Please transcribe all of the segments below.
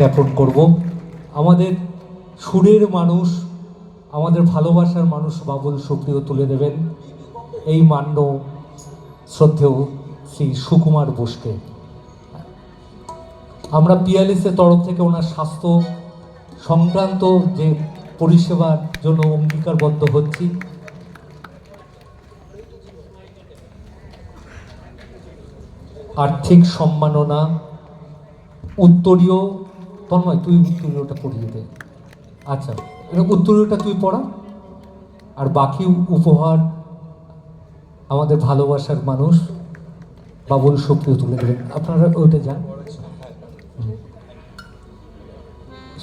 জ্ঞাপন করব। আমাদের সুরের মানুষ, আমাদের ভালোবাসার মানুষ বাবুল সুপ্রিয় তুলে দেবেন। এই মান্য শ্রদ্ধেয় শ্রী সুকুমার বোসকে। আমরা পিয়ালিসের তরফ থেকে ওনার স্বাস্থ্য সংক্রান্ত যে পরিষেবার জন্য অঙ্গীকারবদ্ধ হচ্ছি। আর্থিক সম্মাননা, উত্তরীয় তন্ময়, তুই উত্তরীয়টা পড়িয়ে দে। আচ্ছা উত্তরীয়টা তুই পড়া। আর বাকি উপহার আমাদের ভালোবাসার মানুষ বাবুল সুপ্রিয় তুলে দেবেন আপনারা ওইটা যান।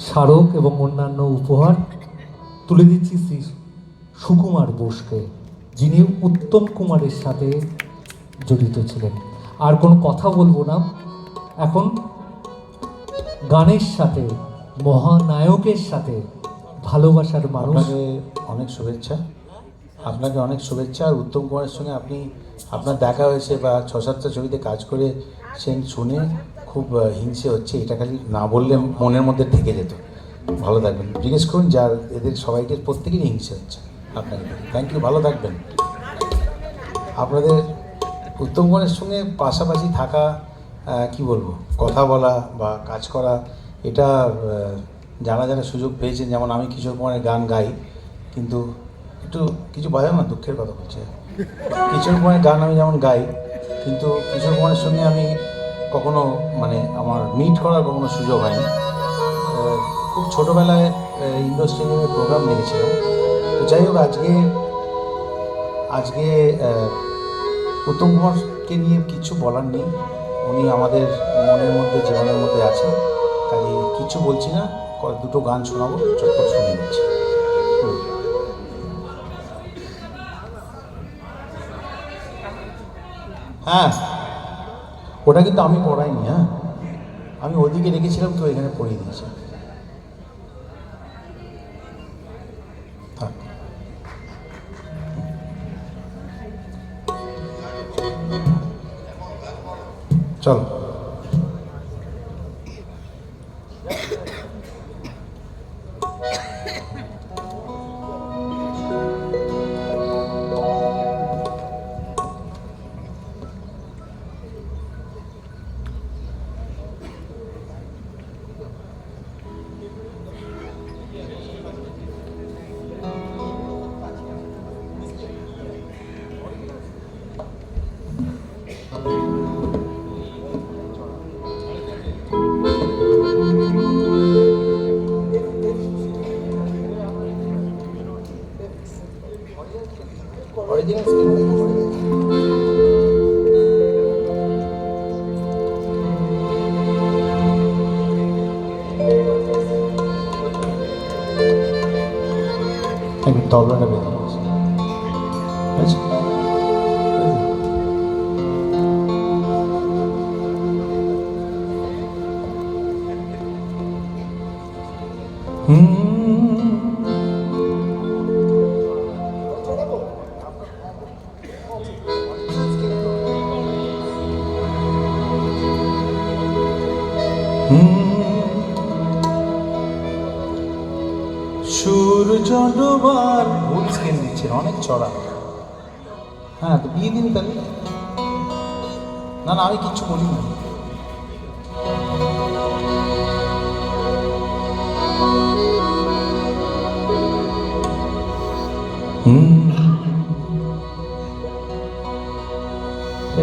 স্মারক এবং অন্যান্য উপহার তুলে দিচ্ছি শ্রী সুকুমার বোসকে, যিনি উত্তম কুমারের সাথে জড়িত ছিলেন। আর কোনো কথা বলব না। এখন গানের সাথে, মহানায়কের সাথে ভালোবাসার মানুষ। অনেক শুভেচ্ছা। আপনাকে অনেক শুভেচ্ছা। আর উত্তম কুমারের সঙ্গে আপনি, আপনার দেখা হয়েছে বা ছ সাতটা ছবিতে কাজ করে সেন শুনে খুব হিংসে হচ্ছে। এটা খালি না বললে মনের মধ্যে থেকে যেত। ভালো থাকবেন। জিজ্ঞেস করুন, যার এদের সবাইকে প্রত্যেকেরই হিংসে হচ্ছে আপনাকে। থ্যাংক ইউ ভালো থাকবেন। আপনাদের উত্তম কুমারের সঙ্গে পাশাপাশি থাকা কি বলব? কথা বলা বা কাজ করা, এটা জানা যারা সুযোগ পেয়েছেন, যেমন আমি কিশোর কুমারের গান গাই, কিন্তু একটু কিছু বাজাও না, দুঃখের কথা বলছে। কিশোর কুমারের গান আমি যেমন গাই, কিন্তু কিশোর কুমারের সঙ্গে আমি কখনো মানে আমার মিট করার কখনো সুযোগ হয়নি। খুব ছোটোবেলায় ইন্ডো স্টেডিয়ামে প্রোগ্রাম দেখেছিলাম। তো যাই হোক, আজকে আজকে উত্তম কুমারকে নিয়ে কিছু বলার নেই। উনি আমাদের মনের মধ্যে, জীবনের মধ্যে আছেন। কাজে কিছু বলছি না দুটো গান শোনাবো, চটপট শুনে নিচ্ছি। হ্যাঁ ওটা কিন্তু আমি পড়াইনি হ্যাঁ। আমি ওদিকে রেখেছিলাম, তো এখানে পড়িয়ে দিয়েছে। চলো। অরিজিনাল একটু তবলাটা বেঁধে নিয়েছি আচ্ছা হুম ডোবার ভুল স্কেল দিচ্ছেন অনেক চড়া। হ্যাঁ তো বিয়ে দিন তাহলে। না না, আমি কিচ্ছু বলি না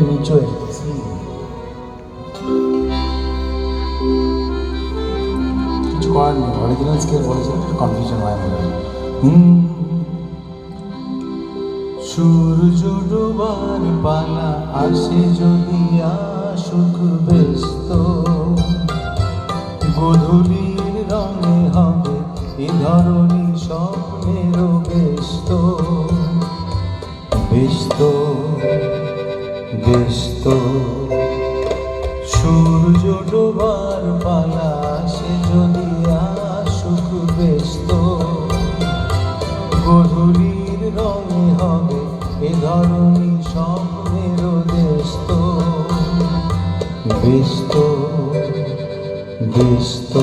নিচু কিছু করার নেই অরিজিনাল স্কেল বলেছে কনফিউশন হয় হুম সূর্য ডোবার পালা আসে যদি আসুক ব্যস্ত। গধূলির রঙে হবে এ ধরনী স্বপ্নের ব্যস্ত। ব্যস্ত ব্যস্ত। সূর্য ডোবার পালা ব্যস্ত ব্যস্ত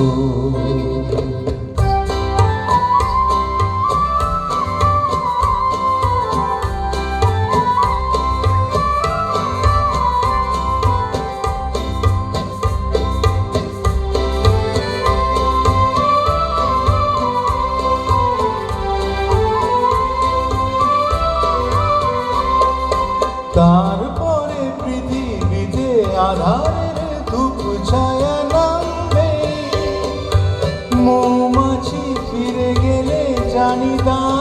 জানি তার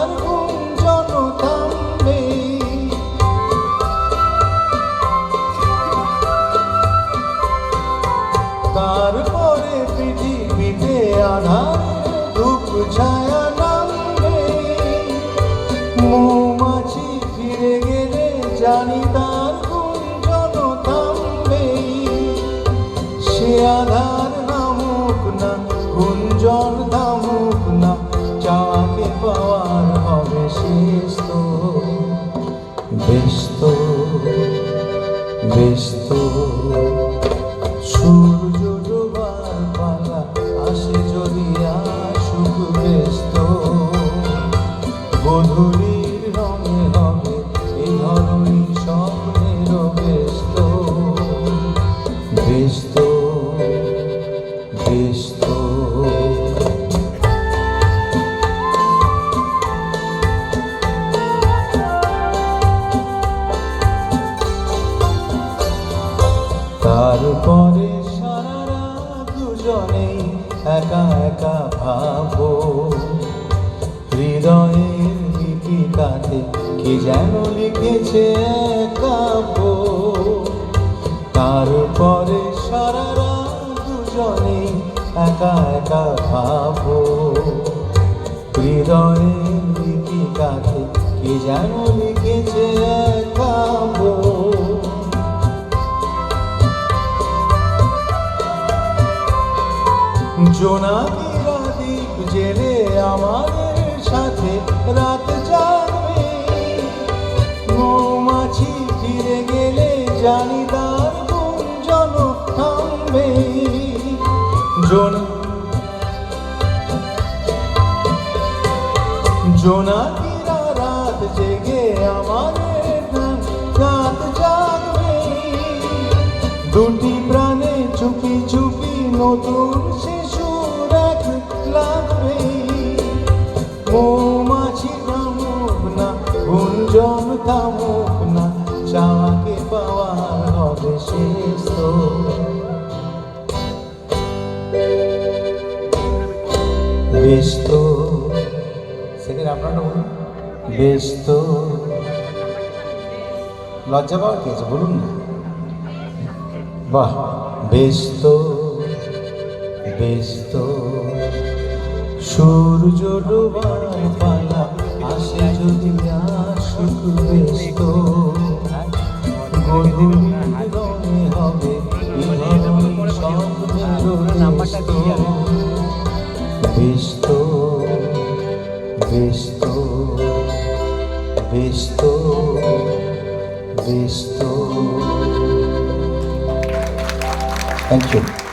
শেষ তারপরে সারা রাত দুজনেই একা একা ভাবো। হৃদয়ের লিপিকাতে কে যেন লিখেছে এক কাব্য তারপরে সারা রাত দুজনেই একা একা ভাবো। হৃদয়ের লিপিকাতে কে যেন লিখেছে এক জোনাকিরা দ্বীপ জেলে আমাদের সাথে রাত জাগবে। মৌমাছি ফিরে গেলে জানি তার গুঞ্জন থামবে। জোন জোনাকিরা রাত জেগে আমাদের রাত জাগবে। দুটি প্রাণে চুপি চুপি নতুন এক লাগবে। মৌমাছি থামুক না, গুঞ্জন থামুক না চাওয়াকে পাওয়ার হবে শেষ তো। সেদিন আপনারা বলুন। লজ্জা পাওয়ার কি বলুন না। বাহ ব্যস্ত ব্যস্ত সূর্য ডোবার পালা, আসে যদি আসুক ব্যস্ত। গধূলি হবে স্বপ্নের ব্যস্ত। ব্যস্ত ব্যস্ত ব্যস্ত। Thank you